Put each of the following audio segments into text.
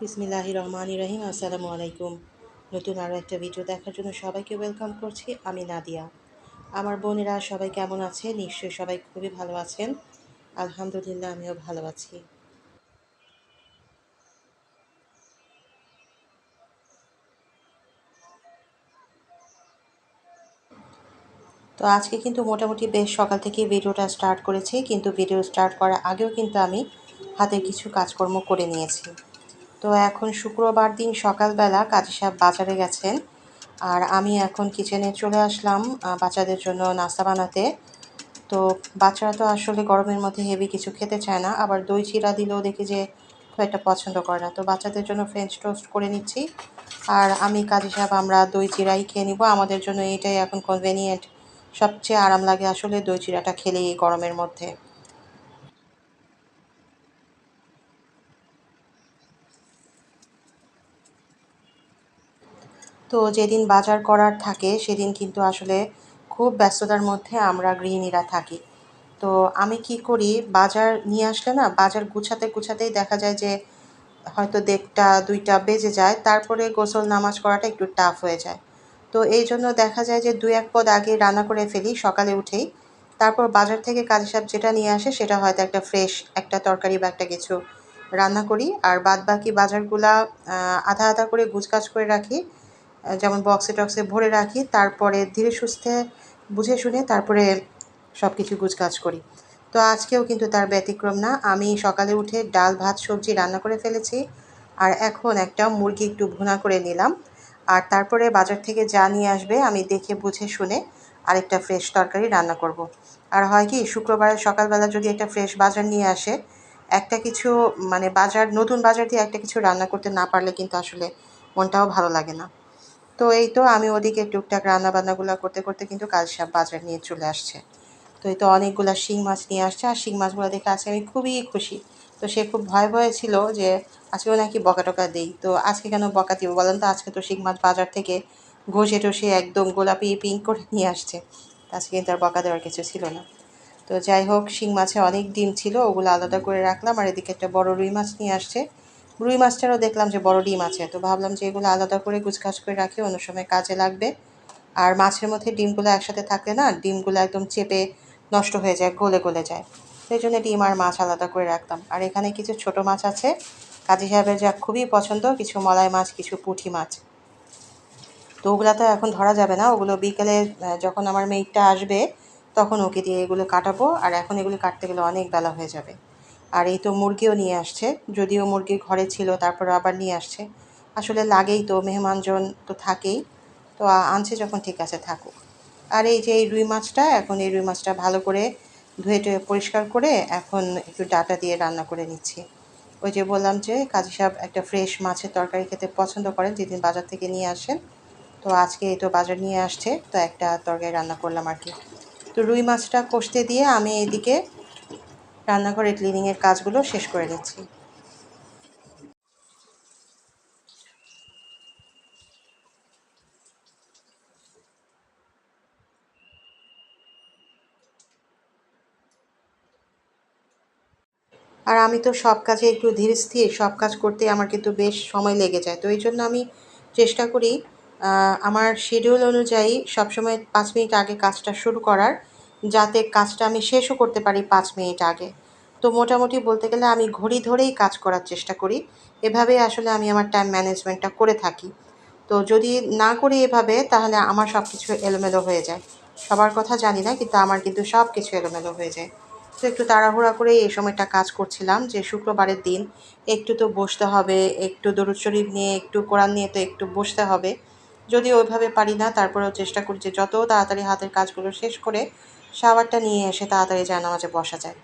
বিসমিল্লাহি রহমান রহিম, আসসালামু আলাইকুম। নতুন আরও একটা ভিডিও দেখার জন্য সবাইকে ওয়েলকাম করছি, আমি নাদিয়া। আমার বোনেরা সবাই কেমন আছে? নিশ্চয়ই সবাই খুবই ভালো আছেন। আলহামদুলিল্লাহ, আমিও ভালো আছি। তো আজকে কিন্তু মোটামুটি বেশ সকাল থেকে ভিডিওটা স্টার্ট করেছি, কিন্তু ভিডিও স্টার্ট করার আগেও কিন্তু আমি হাতের কিছু কাজকর্ম করে নিয়েছি। তো এখন শুক্রবার দিন সকালবেলা কাজী সাহেব বাজারে গেছেন। আর আমি এখন কিচেনে চলে আসলাম বাচ্চাদের জন্য নাস্তা বানাতে। তো বাচ্চারা তো আসলে গরমের মধ্যে হেভি কিছু খেতে চায় না। আবার দই চিরা দিলেও দেখি যে খুব একটা পছন্দ করে না। তো বাচ্চাদের জন্য ফ্রেঞ্চ টোস্ট করে নিচ্ছি। আর আমি কাজী সাহেব, আমরা দই চিরাই খেয়ে নিব। আমাদের জন্য এইটাই এখন কনভেনিয়েন্ট সবচেয়ে আরাম লাগে আসলে দই চিরাটা খেলে এই গরমের মধ্যে। তো যেদিন বাজার করার থাকে, সেদিন কিন্তু আসলে খুব ব্যস্ততার মধ্যে আমরা গৃহিণীরা থাকি। তো আমি কি করি, বাজার নিয়ে আসলে না, বাজার গুছাতে গুছাতেই দেখা যায় যে, হয়তো দেড়টা, দুইটা বেজে যায়, তারপরে গোসল নামাজ করাটা একটু টাফ হয়ে যায়। তো এই জন্য দেখা যায় যে দু এক পদ আগে রান্না করে ফেলি, সকালে উঠেই। তারপর বাজার থেকে কাজী সাহেব যেটা নিয়ে আসে, সেটা হয়তো একটা ফ্রেশ একটা তরকারি বা একটা কিছু রান্না করি। আর বাদ বাকি বাজারগুলা আধা আধা করে গুছগাছ করে রাখি। যেমন বক্সে টক্সে ভরে রাখি, তারপরে ধীরে সুস্থে বুঝে শুনে তারপরে সব কিছু গুছগাছ করি। তো আজকেও কিন্তু তার ব্যতিক্রম না। আমি সকালে উঠে ডাল, ভাত, সবজি রান্না করে ফেলেছি আর এখন একটা মুরগি একটু ভুনা করে নিলাম। আর তারপরে বাজার থেকে যা নিয়ে আসবে আমি দেখে বুঝে শুনে আরেকটা ফ্রেশ তরকারি রান্না করব। আর হয় কি, শুক্রবারে সকালবেলা যদি একটা ফ্রেশ বাজার নিয়ে আসে, একটা কিছু মানে বাজার, নতুন বাজার দিয়ে একটা কিছু রান্না করতে না পারলে কিন্তু আসলে মনটাও ভালো লাগে না। তো এই তো আমি ওদিকে টুকটাক রান্নাবান্নাগুলো করতে করতে কিন্তু কাল সাপ বাজার নিয়ে চলে আসছে। তো এই তো অনেকগুলো শিং মাছ নিয়ে আসছে, আর শিং মাছগুলো দেখে আজকে আমি খুবই খুশি। তো সে খুব ভয় ভয়ে ছিল যে আজকেও নাকি বকা টকা দিই। তো আজকে কেন বকা দিব বলেন তো? আজকে তো শিং মাছ বাজার থেকে ঘষে টসে একদম গোলাপি পিঙ্ক করে নিয়ে আসছে। আজকে কিন্তু আর বকা দেওয়ার কিছু ছিল না। তো যাই হোক, শিং মাছে অনেক ডিম ছিল, ওগুলো আলাদা করে রাখলাম, আর এদিকে একটা বড় রুই মাছ নিয়ে আসছে। রুই মাছটারও দেখলাম যে বড় ডিম আছে। তো ভাবলাম যে এগুলো আলাদা করে গুছগাছ করে রাখি, অন্য সময় কাজে লাগবে। আর মাছের মধ্যে ডিমগুলো একসাথে থাকলে না, ডিমগুলো একদম চেপে নষ্ট হয়ে যায়, গলে গলে যায়। সেই জন্য ডিম আর মাছ আলাদা করে রাখতাম। আর এখানে কিছু ছোট মাছ আছে, কাজী সাহেবের যা খুবই পছন্দ, কিছু মলাই মাছ, কিছু পুঁটি মাছ। তো ওগুলো তো এখন ধরা যাবে না, ওগুলো বিকেলে যখন আমার মেয়েটা আসবে, তখন ওকে দিয়ে এগুলো কাটাবো। আর এখন এগুলো কাটতে গেলে অনেক বেলা হয়ে যাবে। আর এই তো মুরগিও নিয়ে আসছে। যদিও মুরগি ঘরে ছিল তারপর আবার নিয়ে আসছে। আসলে লাগেই তো, মেহমানজন তো থাকেই। তো আনছে যখন ঠিক আছে থাকুক। আর এই যে এই রুই মাছটা, এখন এই রুই মাছটা ভালো করে ধুয়ে টুয়ে পরিষ্কার করে এখন একটু ডাটা দিয়ে রান্না করে নিচ্ছি। ওই যে বললাম যে, কাজী সাহেব একটা ফ্রেশ মাছের তরকারি খেতে পছন্দ করেন, যেদিন বাজার থেকে নিয়ে আসেন। তো আজকে এই তো বাজার নিয়ে আসছে, তো একটা তরকারি রান্না করলাম আর কি। তো রুই মাছটা কষতে দিয়ে আমি এদিকে রান্নাঘরে ক্লিনিংয়ের কাজগুলো শেষ করে নিচ্ছি আর আমি তো সব কাজে একটু ধীর স্থির, সব কাজ করতে আমার কিন্তু বেশ সময় লেগে যায়। তো এই জন্য আমি চেষ্টা করি আমার শিডিউল অনুযায়ী সবসময় পাঁচ মিনিট আগে কাজটা শুরু করার। যাতে কাজটা আমি শেষও করতে পারি পাঁচ মিনিট আগে। তো মোটামুটি বলতে গেলে আমি ঘড়ি ধরেই কাজ করার চেষ্টা করি। এভাবেই আসলে আমি আমার টাইম ম্যানেজমেন্টটা করে থাকি। তো যদি না করি এভাবে, তাহলে আমার সব কিছু এলোমেলো হয়ে যায়। সবার কথা জানি না, কিন্তু আমার কিন্তু সব কিছু এলোমেলো হয়ে যায়। তো একটু তাড়াহুড়া করে এই সময়টা কাজ করছিলাম যে শুক্রবারের দিন একটু তো বসতে হবে, একটু দরুদ শরীফ নিয়ে, একটু কোরআন নিয়ে তো একটু বসতে হবে। যদি ওইভাবে পারি না, তারপরেও চেষ্টা করি যে যত তাড়াতাড়ি হাতের কাজগুলো শেষ করে শাওয়ারটা নিয়ে এসে তাড়াতাড়ি যেন নামাজে বসা যায়।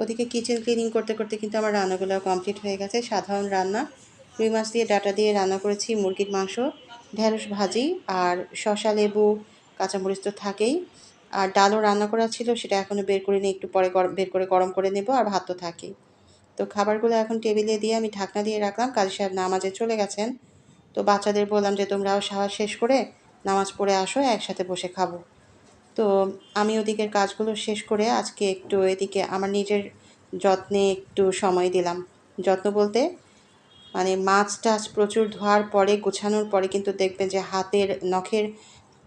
ওদিকে কিচেন ক্লিনিং করতে করতে কিন্তু আমার রান্নাগুলো কমপ্লিট হয়ে গেছে। সাধারণ রান্না, রুই মাছ দিয়ে ডাটা দিয়ে রান্না করেছি, মুরগির মাংস, ঢেঁড়স ভাজি আর শশা লেবু, কাঁচামরিচ তো থাকেই। আর ডালও রান্না করা ছিল, সেটা এখনও বের করে নিয়ে একটু পরে বের করে গরম করে নেব আর ভাত তো থাকেই। তো খাবারগুলো এখন টেবিলে দিয়ে আমি ঢাকনা দিয়ে রাখলাম। কাজী সাহেব নামাজে চলে গেছেন। তো বাচ্চাদের বললাম যে তোমরাও সাহা শেষ করে নামাজ পড়ে আসো, একসাথে বসে খাব। তো আমি ওদিকের কাজগুলো শেষ করে আজকে একটু এদিকে আমার নিজের যত্নে একটু সময় দিলাম। যত্ন বলতে মানে মাছ টাছ প্রচুর ধোয়ার পরে, গোছানোর পরে কিন্তু দেখবেন যে হাতের নখের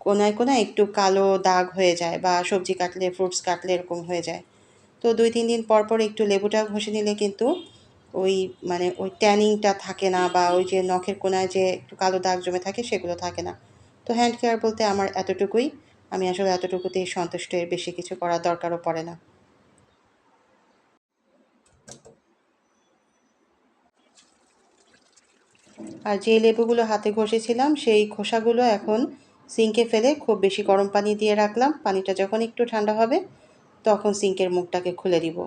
কোনায় কোনায় একটু কালো দাগ হয়ে যায় বা সবজি কাটলে ফ্রুটস কাটলে এরকম হয়ে যায়। তো দুই তিন দিন পর পর একটু লেবুটা ঘষে নিলে কিন্তু ওই মানে ওই ট্যানিংটা থাকে না বা ওই যে নখের কোনায় যে একটু কালো দাগ জমে থাকে সেগুলো থাকে না। তো হ্যান্ড কেয়ার বলতে আমার এতটুকুই। আমি আসলে এতটুকুতেই সন্তুষ্ট এর বেশি কিছু করার দরকারও পড়ে না। আর যে লেবুগুলো হাতে ঘষেছিলাম, সেই খোসাগুলো এখন সিঙ্কে ফেলে খুব বেশি গরম পানি দিয়ে রাখলাম। পানিটা যখন একটু ঠান্ডা হবে, তখন সিঙ্কের মুখটাকে খুলে দিব।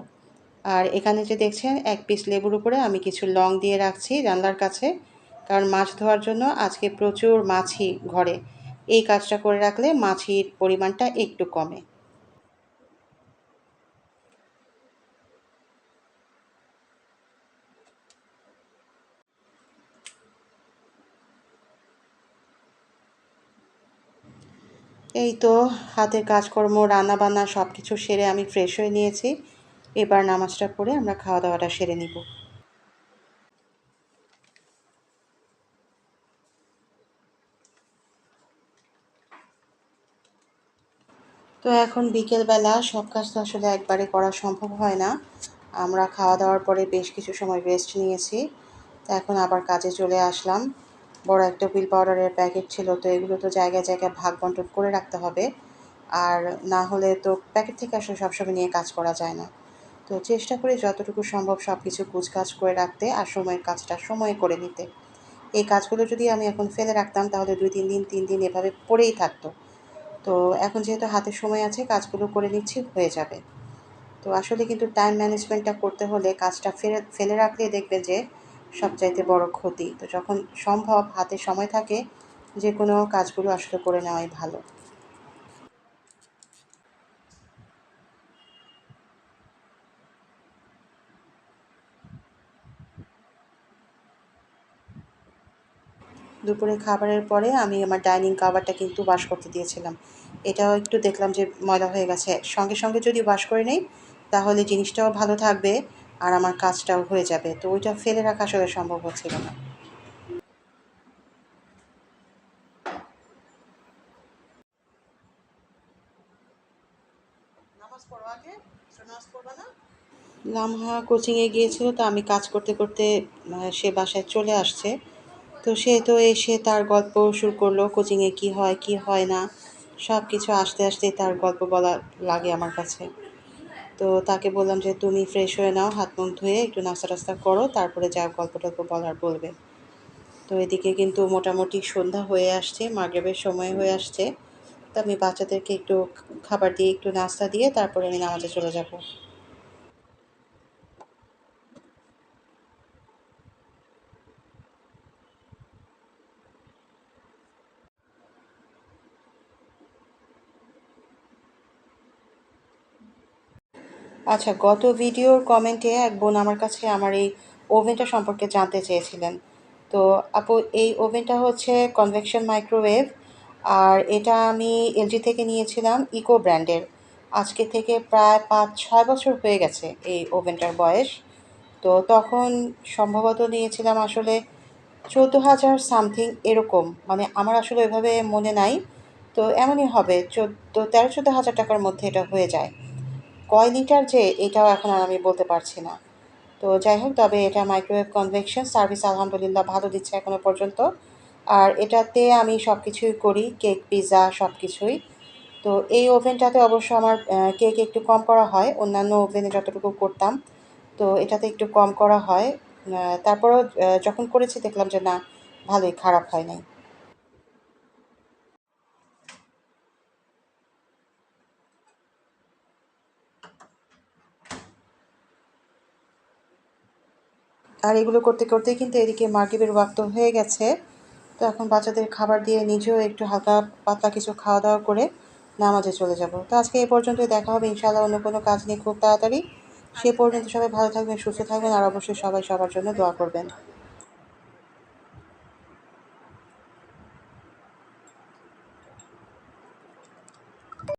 আর এখানে যে দেখছেন, এক পিস লেবুর উপরে আমি কিছু লং দিয়ে রাখছি জানলার কাছে। কারণ মাছ ধোয়ার জন্য আজকে প্রচুর মাছি ঘরে। এই কাজটা করে রাখলে মাছির পরিমাণটা একটু কমে। এই তো, হাতের কাজকর্ম রান্না বান্না সব কিছু সেরে আমি ফ্রেশ হয়ে নিয়েছি। এবার নামাজটা পড়ে আমরা খাওয়া দাওয়াটা সেরে নিব তো এখন বিকেলবেলা সব কাজ তো আসলে একবারে করা সম্ভব হয় না। আমরা খাওয়া দাওয়ার পরে বেশ কিছু সময় রেস্ট নিয়েছি। তো এখন আবার কাজে চলে আসলাম। বড় একটা হুইল পাউডারের প্যাকেট ছিল, তো এগুলো তো জায়গায় জায়গায় ভাগ বন্টন করে রাখতে হবে। আর না হলে তো প্যাকেট থেকে আসলে সবসময় নিয়ে কাজ করা যায় না। তো চেষ্টা করি যতটুকু সম্ভব সব কিছু কাজ করে রাখতে আর সময়ের কাজটা সময়ে করে নিতে। এই কাজগুলো যদি আমি এখন ফেলে রাখতাম, তাহলে দুই তিন দিন তিন দিন এভাবে পড়েই থাকতো। তো এখন যেহেতু হাতে সময় আছে, কাজগুলো করে নিচ্ছি, হয়ে যাবে। তো আসলে কিন্তু টাইম ম্যানেজমেন্টটা করতে হলে কাজটা ফেলে ফেলে রাখলে দেখবে যে সবচাইতে বড় ক্ষতি। তো যখন সম্ভব হাতে সময় থাকে যে কোনো কাজগুলো আসলে করে নেওয়াই ভালো। দুপুরে খাবারের পরে আমি আমার ডাইনিং কাভারটা কিন্তু ওয়াশ করতে দিয়েছিলাম। এটাও একটু দেখলাম যে ময়লা হয়ে গেছে। সঙ্গে সঙ্গে যদি ওয়াশ করে নেই, তাহলে জিনিসটাও ভালো থাকবে আর আমার কাজটাও হয়ে যাবে। তো ওইটা ফেলে রাখা আসলে সম্ভব হচ্ছিল না। লামহা কোচিংয়ে গিয়েছিল, তো আমি কাজ করতে করতে সে বাসায় চলে আসছে। তো সে তো এসে তার গল্প শুরু করল কোচিংয়ে কি হয় কি হয় না সব কিছু আসতে আসতে তার গল্প বলা লাগে আমার কাছে। তো তাকে বললাম যে, তুমি ফ্রেশ হয়ে নাও, হাত মুখ ধুয়ে একটু নাস্তা টাস্তা করো, তারপরে যা গল্প টল্প বলার বলবে। তো এদিকে কিন্তু মোটামুটি সন্ধ্যা হয়ে আসছে, মাগরেবের সময় হয়ে আসছে। তো আমি বাচ্চাদেরকে একটু খাবার দিয়ে, একটু নাস্তা দিয়ে, তারপরে আমি নামাজে চলে যাব। আচ্ছা গত ভিডিওর কমেন্টে এক বোন আমার কাছে আমার এই ওভেনটা সম্পর্কে জানতে চেয়েছিলেন। তো আপু, এই ওভেনটা হচ্ছে কনভেকশন মাইক্রোওয়েভ আর এটা আমি এলজি থেকে নিয়েছিলাম ইকো ব্র্যান্ডের আজকে থেকে প্রায় পাঁচ, ছয় বছর হয়ে গেছে এই ওভেনটার বয়স। তো তখন সম্ভবত নিয়েছিলাম আসলে চোদ্দ হাজার সামথিং এরকম। মানে আমার আসলে ওইভাবে মনে নাই। তো এমনই হবে, চোদ্দ, তেরো, চোদ্দ হাজার টাকার মধ্যে এটা হয়ে যায়। কয় লিটার যে, এটাও এখন আর আমি বলতে পারছি না। তো যাই হোক, তবে এটা মাইক্রোওয়েভ কনভেকশন সার্ভিস আলহামদুলিল্লাহ ভালো দিচ্ছে এখনও পর্যন্ত। আর এটাতে আমি সব কিছুই করি কেক পিৎজা সব কিছুই তো এই ওভেনটাতে অবশ্য আমার কেক একটু কম করা হয়, অন্যান্য ওভেনে যতটুকু করতাম। তো এটাতে একটু কম করা হয়। তারপরেও যখন করেছি দেখলাম যে না, ভালোই খারাপ হয় নাই। আর এগুলো করতে করতে কিন্তু এদিকে মাগরিবের ওয়াক্ত হয়ে গেছে। তো এখন বাচ্চাদের খাবার দিয়ে নিজেও একটু হালকা পাতলা কিছু খাওয়া দাওয়া করে নামাজে চলে যাব। তো আজকে এই পর্যন্ত দেখা হবে, ইনশাআল্লাহ অন্য কোনো কাজ নিয়ে খুব তাড়াতাড়ি। সে পর্যন্ত সবাই ভালো থাকবেন, সুস্থ থাকবেন, আর অবশ্যই সবাই সবার জন্য দোয়া করবেন।